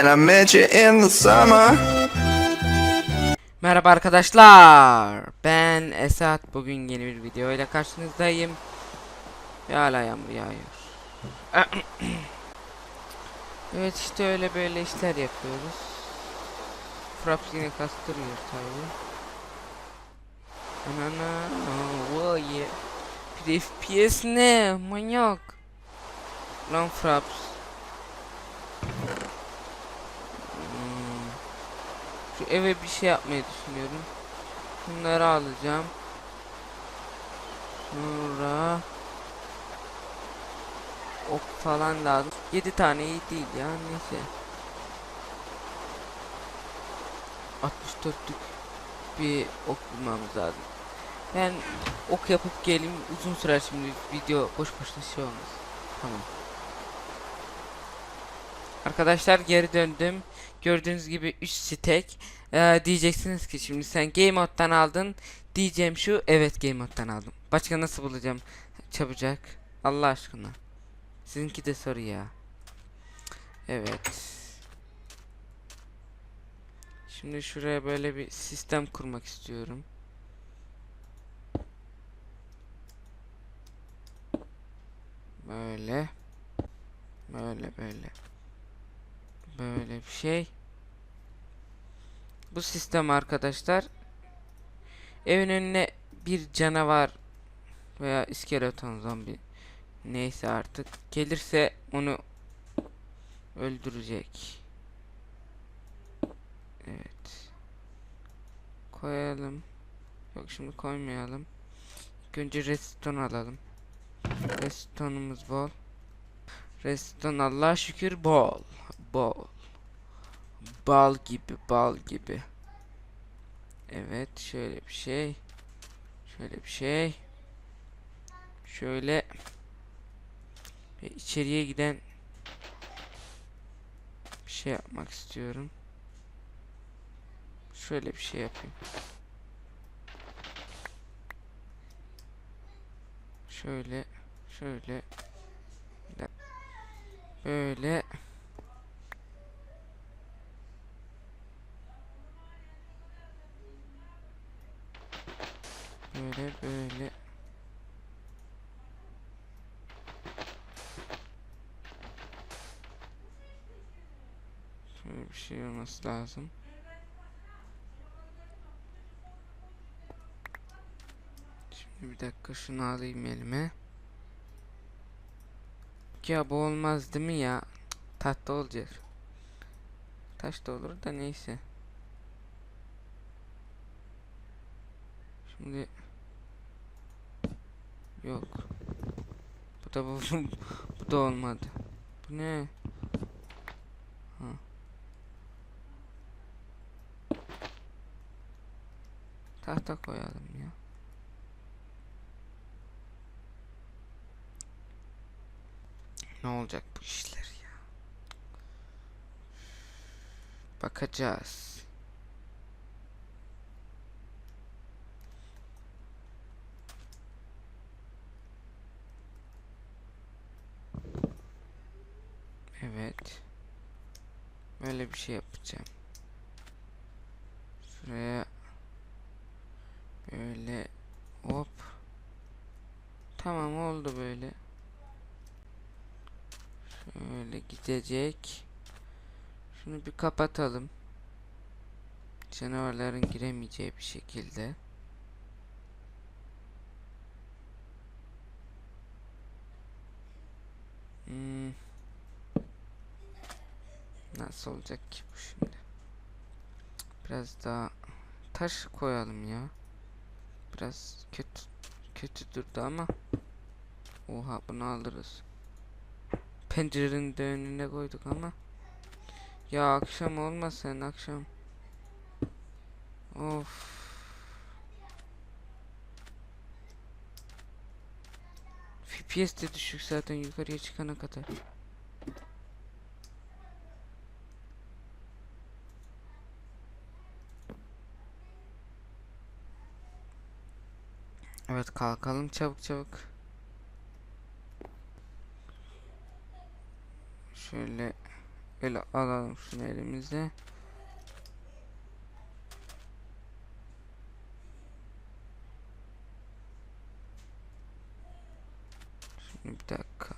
when I met you in the summer. Merhaba arkadaşlar. Ben Esat. Bugün yeni bir video ile karşınızdayım. Ve hala yağmur yağıyor. evet işte öyle böyle işler yapıyoruz. Fraps yine kastırıyor tabi. Anana. Oh. Bir FPS ne? Manyak. Lan Fraps. Şu eve bir şey yapmayı düşünüyorum. Şunları alacağım. Sonra ok falan lazım. 7 tane iyi değil ya neyse. 64'lük bir ok bulmamız lazım. Ben ok yapıp geleyim uzun sürer şimdi video boş boşuna şey olmaz. Tamam. Arkadaşlar geri döndüm. Gördüğünüz gibi 3 stack. Ee, diyeceksiniz ki şimdi sen game moddan aldın. Diyeceğim şu evet game moddan aldım. Başka nasıl bulacağım çabucak? Allah aşkına. Sizinki de soru ya. Evet. Şimdi şuraya böyle bir sistem kurmak istiyorum. Böyle. Böyle böyle. Böyle bir şey. Bu sistem arkadaşlar evin önüne bir canavar veya iskeleton zombi neyse artık gelirse onu öldürecek. Evet. Koyalım. Yok şimdi koymayalım. İlk önce redstone alalım. Redstone'umuz bol. Redstone Allah'a şükür bol. Bal gibi, bal gibi. Evet, şöyle bir şey. Şöyle bir şey. Şöyle ve içeriye giden bir şey yapmak istiyorum. Şöyle bir şey yapayım. Şöyle, şöyle. Böyle böyle. Şöyle bir şey olması lazım. Şimdi bir dakika şunu alayım elime. Ya bu olmaz değil mi ya? Tahta olacak. Taş da olur da neyse. Şimdi yok. Bu da bu, bu da olmadı. Bu ne? Tahta koyalım ya. Ne olacak bu işler ya? Bakacağız. Evet. Böyle bir şey yapacağım. Şuraya böyle hop. Tamam oldu böyle. Şöyle gidecek. Şunu bir kapatalım. Canavarların giremeyeceği bir şekilde. Hmm. Nasıl olacak ki bu şimdi? Biraz daha taş koyalım ya. Biraz kötü kötü durdu ama. Oha bunu alırız. Pencerenin de önüne koyduk ama. Ya akşam olmasın akşam. Of. FPS de düşük zaten yukarıya çıkana kadar. Evet kalkalım çabuk çabuk. Şöyle Böyle alalım şunu elimize. Şimdi bir dakika.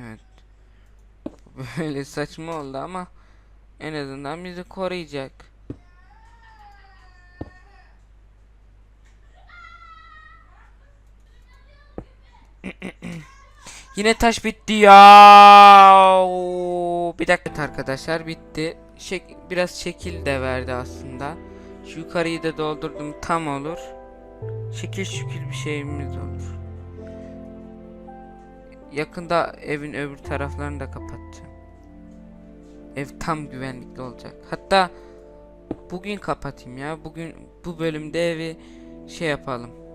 Evet. Böyle saçma oldu ama en azından bizi koruyacak. Yine taş bitti ya. Bir dakika arkadaşlar bitti. Şek biraz şekil de verdi aslında. Şu yukarıyı da doldurdum tam olur. Şekil şükül bir şeyimiz olur. Yakında evin öbür taraflarını da kapatacağım. Ev tam güvenlikli olacak. Hatta bugün kapatayım ya. Bugün bu bölümde evi şey yapalım.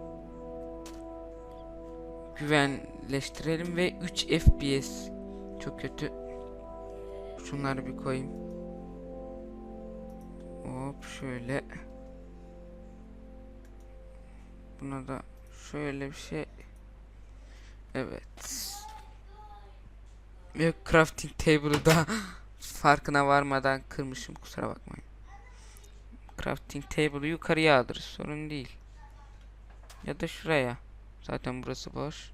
Güvenleştirelim ve 3 FPS. Çok kötü. Şunları bir koyayım. Hop şöyle. Buna da şöyle bir şey. Evet. Ve crafting table'ı da farkına varmadan kırmışım kusura bakmayın. Crafting table'ı yukarıya alırız sorun değil. Ya da şuraya. Zaten burası boş.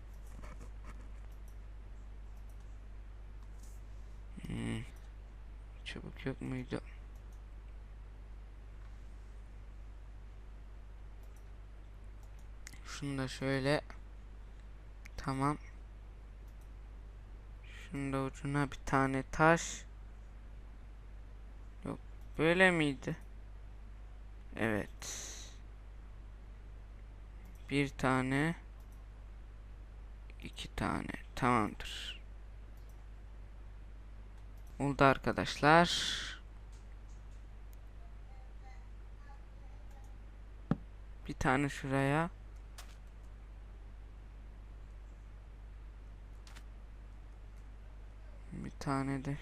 Hmm. Çubuk yok muydu? Şunu da şöyle. Tamam. Şunu da ucuna bir tane taş. Yok böyle miydi? Evet. Bir tane. İki tane. Tamamdır. Oldu arkadaşlar. Bir tane şuraya. Bir tane de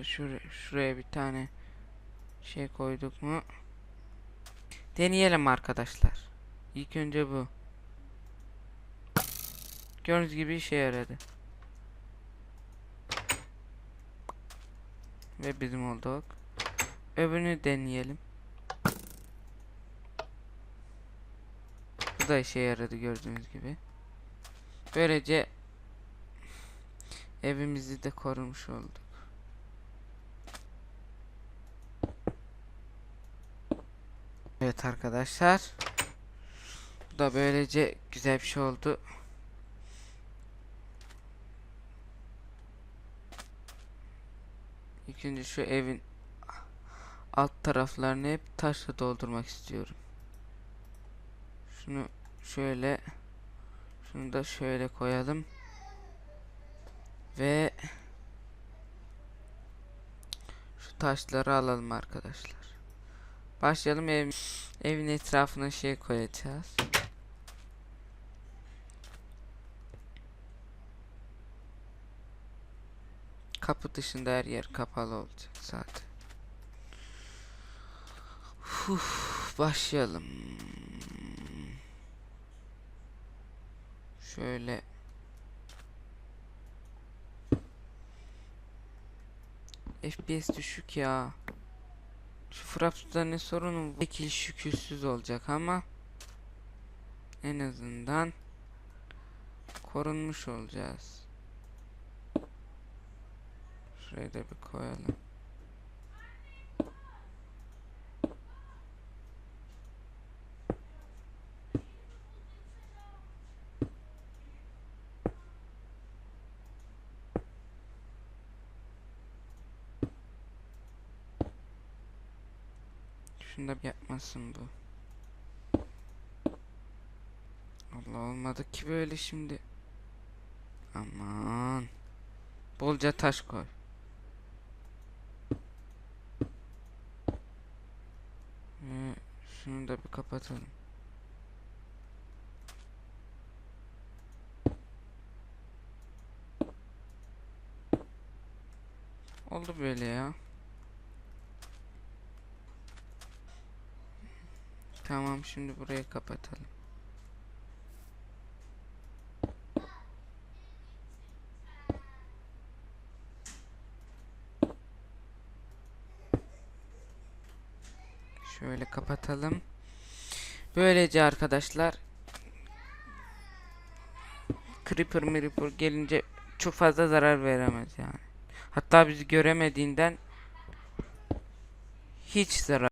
Da şuraya, şuraya bir tane şey koyduk mu? Deneyelim arkadaşlar. İlk önce bu. Gördüğünüz gibi işe yaradı. Ve bizim olduk. Öbürünü deneyelim. Bu da işe yaradı gördüğünüz gibi. Böylece evimizi de korumuş olduk. Evet arkadaşlar. Bu da böylece güzel bir şey oldu. İlk önce şu evin alt taraflarını hep taşla doldurmak istiyorum. Şunu şöyle şunu da şöyle koyalım. Ve şu taşları alalım arkadaşlar. Başlayalım ev, evin etrafına şey koyacağız. Kapı dışında her yer kapalı olacak zaten. Uf, başlayalım. Şöyle FPS düşük ya. Şu Fraps'ta ne sorunum var? Şekil şükürsüz olacak ama en azından korunmuş olacağız. Şuraya da bir koyalım. Şunu da yapmasın bu. Allah olmadı ki böyle şimdi. Aman. Bolca taş koy. Ve şunu da bir kapatalım. Oldu böyle ya. Tamam şimdi burayı kapatalım. Şöyle kapatalım. Böylece arkadaşlar Creeper Creeper gelince çok fazla zarar veremez yani. Hatta bizi göremediğinden hiç zarar